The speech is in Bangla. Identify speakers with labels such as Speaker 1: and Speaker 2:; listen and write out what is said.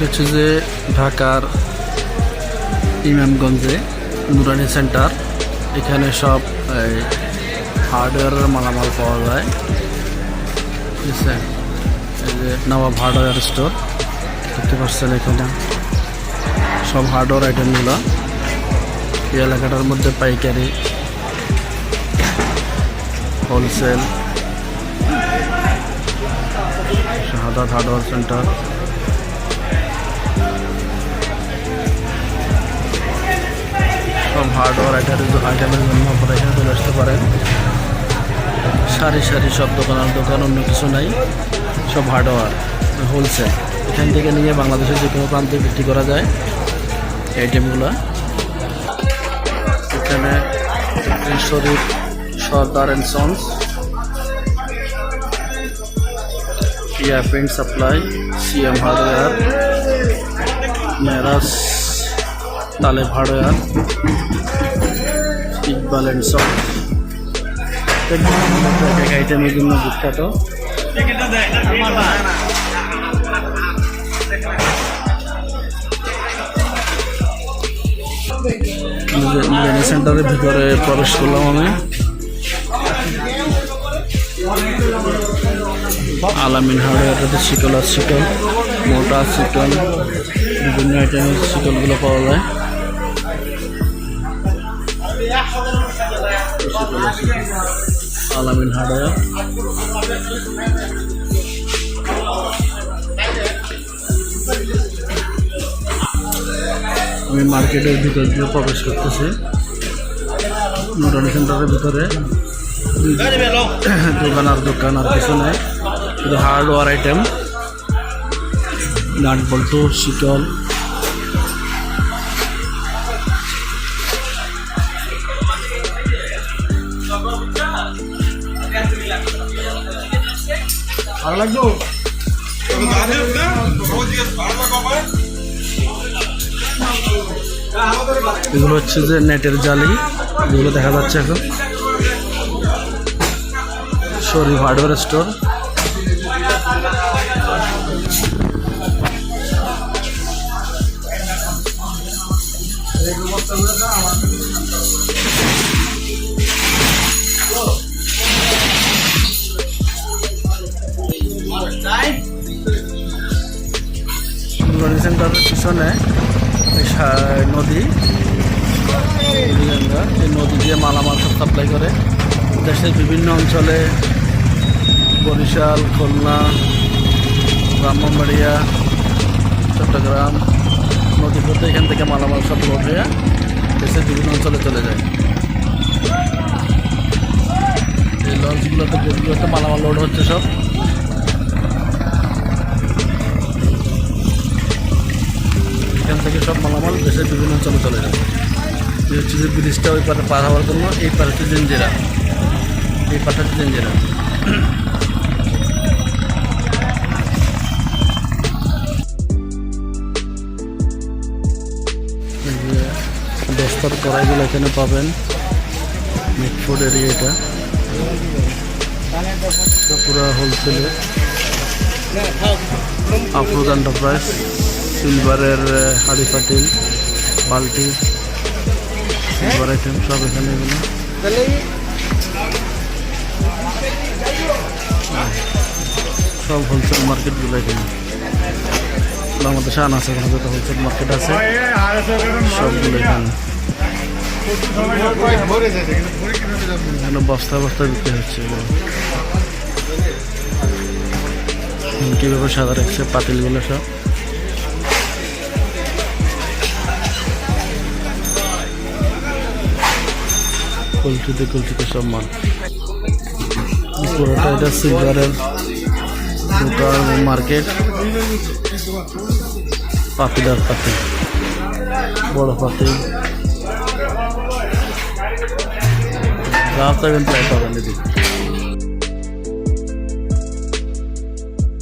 Speaker 1: এটা হচ্ছে যে ঢাকার ইমামগঞ্জে নুরানি সেন্টার। এখানে সব হার্ডওয়্যারের মালামাল পাওয়া যায়। ঠিক আছে? এই যে নবাব হার্ডওয়্যার স্টোর দেখতে পাচ্ছেন এখানে। সব হার্ডওয়্যার আইটেমগুলো এই এলাকাটার মধ্যে পাইকারি হোলসেল শাহাদাত হার্ডওয়্যার সেন্টার সব হার্ডওয়্যার আইটেমের আইটেমের জন্য আপনারা এখানে চলে আসতে পারেন। সারি সারি সব দোকান আর দোকান, অন্য কিছু নাই। সব হার্ডওয়ার হোলসেল এখান থেকে নিয়ে বাংলাদেশের যে কোনো প্রান্তে বিক্রি করা যায় আইটেমগুলো এখানে শরীফ, সর্দার অ্যান্ড সন্স ইয়া print supply CM hardware মেরাস Taleb hardware Iqbal and sons এক আইটেমের জন্য বিখ্যাত সেন্টারের ভিতরে প্রবেশ করলাম আমি আলামিন হার্ডওয়ারটাতে শিকল আর শিকল, মোটা শিকল, বিভিন্ন আইটেমের শিকলগুলো পাওয়া যায়। আলামিন হার্ডওয়ার আমি মার্কেটের ভিতর দিয়ে প্রবেশ করতেছি। নুরানি সেন্টারের ভিতরে। দোকান আর দোকান আর কিছু নেই। শুধু হার্ডওয়ার আইটেম নাট বল্টু, শিকল।
Speaker 2: ভালো লাগল?
Speaker 1: এগুলো হচ্ছে যে নেটের জালি যেগুলো দেখা যাচ্ছে এখন। শরীফ হার্ডওয়্যার স্টোর পিছনে নদী এই নদী দিয়ে মালামাল সব সাপ্লাই করে। দেশের বিভিন্ন অঞ্চলে বরিশাল, খুলনা, ব্রাহ্মণবাড়িয়া, চট্টগ্রাম নদী পথে এখান থেকে মালামাল সব লোড হয়ে দেশের বিভিন্ন অঞ্চলে চলে যায়। এই লঞ্চগুলোতে বোটগুলোতে মালামাল লোড হচ্ছে সব। দেশের বিভিন্ন অঞ্চলে চলে যায় এই হচ্ছে যে ব্রিজটা ওই পারে পার হওয়ার জন্য, এই পার হচ্ছে এই পারটা হচ্ছে জেঞ্জিরা। কড়াইগুলো এখানে পাবেন, মিটফুড এরিয়া এটা। পুরো হোলসেলে আফরোজ এন্টারপ্রাইজ সিলভারের হাঁড়ি পাটিল বালতি সিলভার আইটেম সব এখানে এগুলো। সব হোলসেল মার্কেটগুলো এখানে। বাংলাদেশে আনা আছে এখানে যত হোলসেল মার্কেট আছে সবগুলো এখানে। এখানে বস্তায় বস্তায় বিক্রি হচ্ছে কীভাবে সাদা রাখছে পাতিলগুলো সব। কলচিতে কলটিতে সব মাল পুরোটা এটা সিলভারের দোকান মার্কেট পাতিলার পাতিল বড় পাতিল। রাস্তা কিন্তু পাবেন এদিকে।